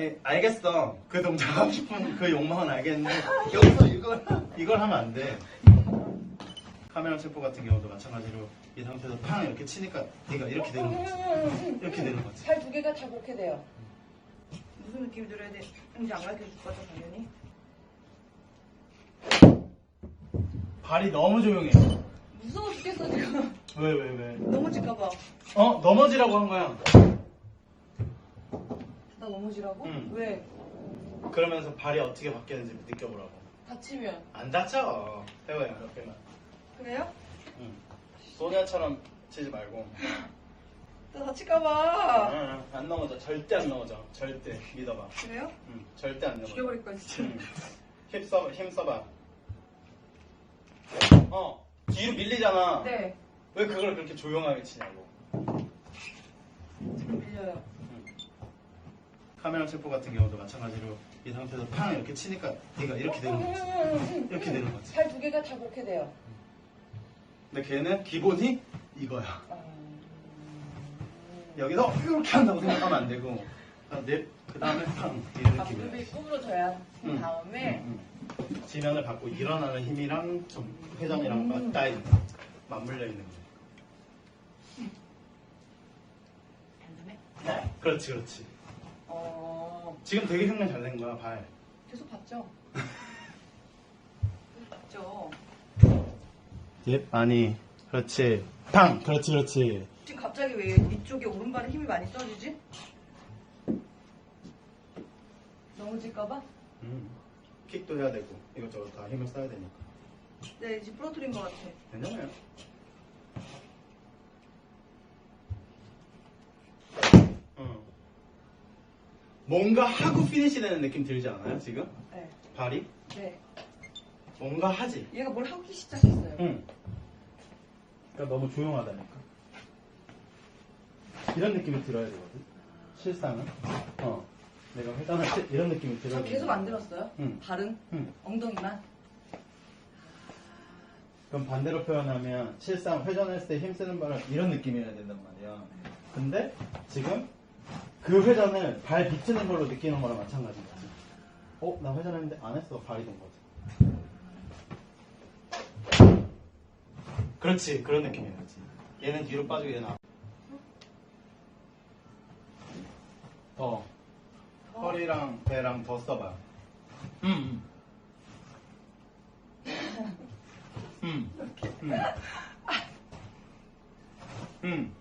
아니, 알겠어. 그 동작 하고 싶은 그 욕망은 알겠는데 여기서 이걸 이걸 하면 안 돼. 카메라 체포 같은 경우도 마찬가지로 이 상태에서 팡 이렇게 치니까 네가 이렇게 되는 거지. 이렇게 되는 거지. 발 두 개가 다 그렇게 돼요. 무슨 느낌이 들어야 돼? 이제 안 가르쳐 줄 거죠, 당연히. 발이 너무 조용해. 무서워 죽겠어, 지금. 왜 왜 왜? 넘어질까봐. 어 넘어지라고 한 거야. 나 넘어지라고? 응. 왜? 그러면서 발이 어떻게 바뀌는지 느껴보라고. 다치면. 안 다쳐. 해봐요 이렇게만. 그래요? 응. 소냐처럼 치지 말고. 나 다칠까봐. 응, 안 넘어져. 절대 안 넘어져. 절대 믿어봐. 그래요? 응, 절대 안 넘어져. 죽여버릴 거야, 진짜. 응. 힘 써봐. 힘 써봐. 어 뒤로 밀리잖아. 네. 왜 그걸 그렇게 조용하게 치냐고. 지금 밀려요. 카메라 체포 같은 경우도 마찬가지로 이 상태에서 팡 이렇게 치니까 네가 이렇게 되는 거지. 이렇게 되는 거지. 발 두 개가 다 그렇게 돼요. 근데 걔는 기본이 이거야. 아, 여기서 이렇게 한다고 생각하면 안 되고 그 다음에 팡 이런 아, 느낌이야. 무릎이 구부러져야 그 응. 다음에 응, 응. 지면을 받고 일어나는 힘이랑 좀 회전이랑 음. 맞닿아 있는 맞물려 있는 거. 반대네. 그렇지 그렇지. 어, 지금 되게 흉내 잘 낸 거야 발. 계속 봤죠? 계속 봤죠? 예 아니 그렇지 팡 그렇지 그렇지. 지금 갑자기 왜 이쪽에 오른발에 힘이 많이 써지지? 넘어질까봐? 음. 킥도 해야 되고 이것저것 다 힘을 써야 되니까. 네, 이제 부러뜨린 것 같아. 괜찮아요. 뭔가 하고 피니시 되는 느낌 들지 않아요 지금? 네. 발이? 네. 뭔가 하지? 얘가 뭘 하기 시작했어요. 응. 그러니까 너무 조용하다니까. 이런 느낌이 들어야 되거든. 실상은. 어. 내가 회전할 때 이런 느낌이 들어야 저 돼. 계속 안 들었어요? 응. 발은? 응. 엉덩이만? 그럼 반대로 표현하면 실상 회전했을 때 힘쓰는 발은 이런 느낌이어야 된단 말이야. 근데 지금 그 회전을 발 비트는 걸로 느끼는 거랑 마찬가지인 거지. 어? 나 회전했는데 안 했어. 발이 된 거지. 그렇지. 그런 느낌이야지. 얘는 뒤로 빠지고 얘는 앞. 더. 더? 허리랑 배랑 더 써봐. 음. 음. 음. 음.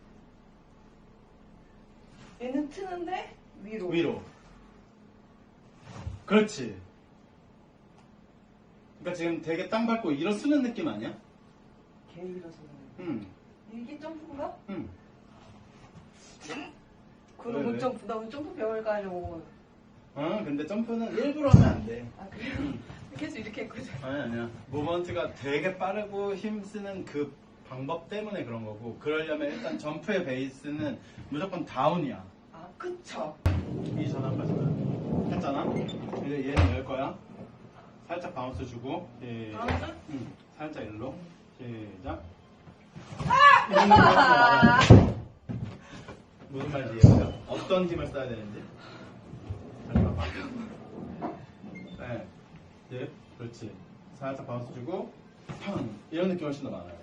얘는 트는데 위로. 위로. 그렇지. 그러니까 지금 되게 땅 밟고 일어서는 느낌 아니야? 개 일어서는. 응. 이게 점프인가? 응. 그럼 왜, 못 왜? 점프. 나 오늘 점프 배워가지고. 어, 근데 점프는 일부러 하면 안 돼. 아, 그래? 계속 이렇게 했거든. 아니, 아니야. 모먼트가 되게 빠르고 힘쓰는 그 방법 때문에 그런 거고, 그러려면 일단 점프의 베이스는 무조건 다운이야. 아, 그쵸. 이 전환까지는. 했잖아? 이제 얘는 열 거야. 살짝 바운스 주고, 예. 바운스? 응, 살짝 일로. 시작. 이런 느낌 나와요. 무슨 말인지 이해해요? 어떤 힘을 써야 되는지. 잘 봐봐. 네. 예, 그렇지. 살짝 바운스 주고, 팡! 이런 느낌이 훨씬 더 많아요.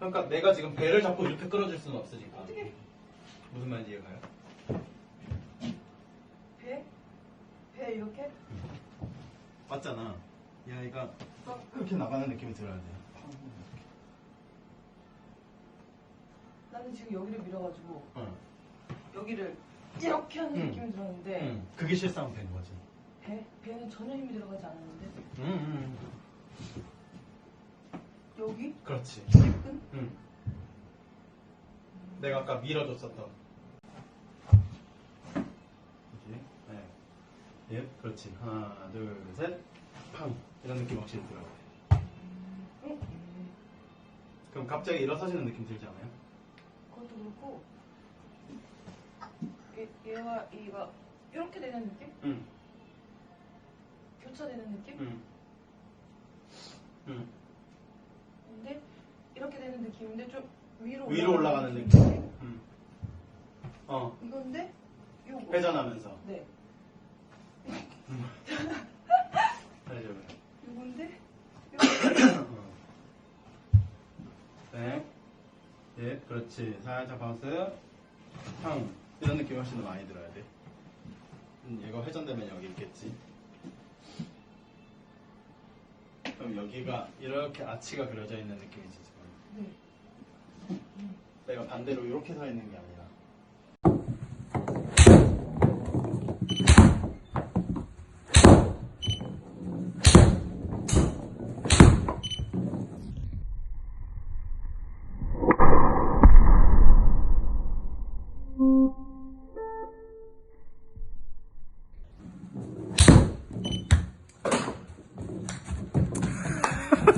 그러니까 내가 지금 배를 잡고 이렇게 끌어줄 수는 없으니까. 어떻게? 무슨 말인지 이해가요? 배? 배 이렇게? 맞잖아. 얘가 이렇게 나가는 느낌이 들어야 돼. 나는 지금 여기를 밀어가지고 응. 여기를 이렇게 하는 응. 느낌이 들었는데 응. 그게 실상 된 거지. 배? 배는 전혀 힘이 들어가지 않았는데 응, 응. 여기? 그렇지. 끈? 응. 내가 아까 밀어줬었던. 그렇지. 네. 예, 그렇지. 하나, 둘, 셋. 팡. 이런 느낌 확실히 들어요. 응? 그럼 갑자기 일어서시는 느낌 들지 않아요? 그것도 그렇고 얘, 얘와 얘가 이렇게 되는 느낌? 응. 교차되는 느낌? 응. 응. 근데 이렇게 되는 느낌인데 좀 위로 위로 올라가는 느낌. 느낌. 응. 어. 이건데 요거. 회전하면서. 네. 다시 해봐요. 요건데? 어. 네. 예, 그렇지. 살짝 바운스. 형, 이런 느낌이 훨씬 더 많이 들어야 돼. 음, 얘가 회전되면 여기 있겠지. 그럼 여기가 이렇게 아치가 그려져 있는 느낌이지, 지금. 네. 내가 반대로 이렇게 서 있는 게 아니라.